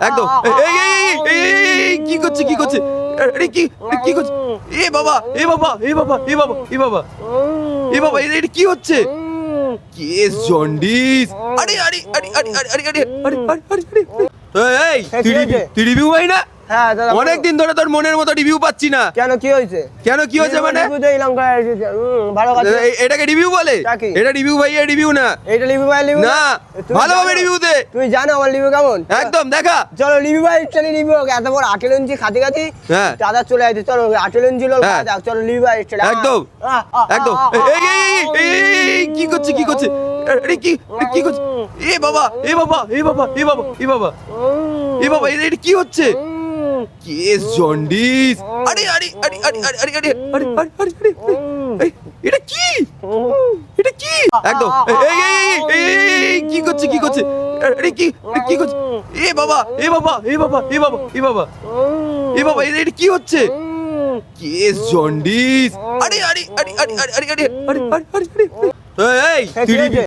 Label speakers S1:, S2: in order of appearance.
S1: একদম এই এই এই, কি করছে কি করছে আরে কি কি করছে এ বাবা এ বাবা এ বাবা এ বাবা এ বাবা এ বাবা এটা কি হচ্ছে কেস জন্ডিস আরে আরে আরে আরে আরে আরে আরে আরে আরে আরে এই
S2: হ্যাঁ?
S1: তুই রিভিউ ভাই না
S2: হ্যাঁ দাদা
S1: অনেক দিন ধরে তোর মনের মতো রিভিউ পাচ্ছি না।
S2: কেন কি হয়েছে?
S1: কেন কি হয়েছে মানে?
S2: ভালো কাজ
S1: এটাকে রিভিউ বলে? এটা রিভিউ ভাই রিভিউ না।
S2: এটা লিবু ভাই লিবু
S1: না? ভালোভাবে রিভিউ দে।
S2: তুমি জানো আমার লিবু কেমন?
S1: একদম দেখা।
S2: চলো লিবু ভাই স্টাইলে লিবু এত বড় আঠেরো ইঞ্চি খাতে খাতে। দাদা চলে আসছে চলো আঠেরো ইঞ্চি লোক। যাক চলো লিবু ভাই স্টাইলে
S1: একদম। একদম। এই কি করছে কি করছে? আরে কি কি করছে? এ বাবা এ বাবা এ বাবা এ বাবা এ বাবা। এ বাবা এটা কি হচ্ছে? কেস জন্ডিস আরে আরে আরে আরে আরে আরে আরে আরে আরে আরে আরে এটা কি এটা কি একদম এই এই কি করছে কি করছে আরে কি কি করছে এ বাবা এ বাবা এ বাবা এ বাবা এ বাবা এ বাবা এটা কি হচ্ছে কেস জন্ডিস আরে আরে আরে আরে আরে আরে আরে আরে আরে এই
S2: হ্যাঁ,
S1: তুই
S2: কি?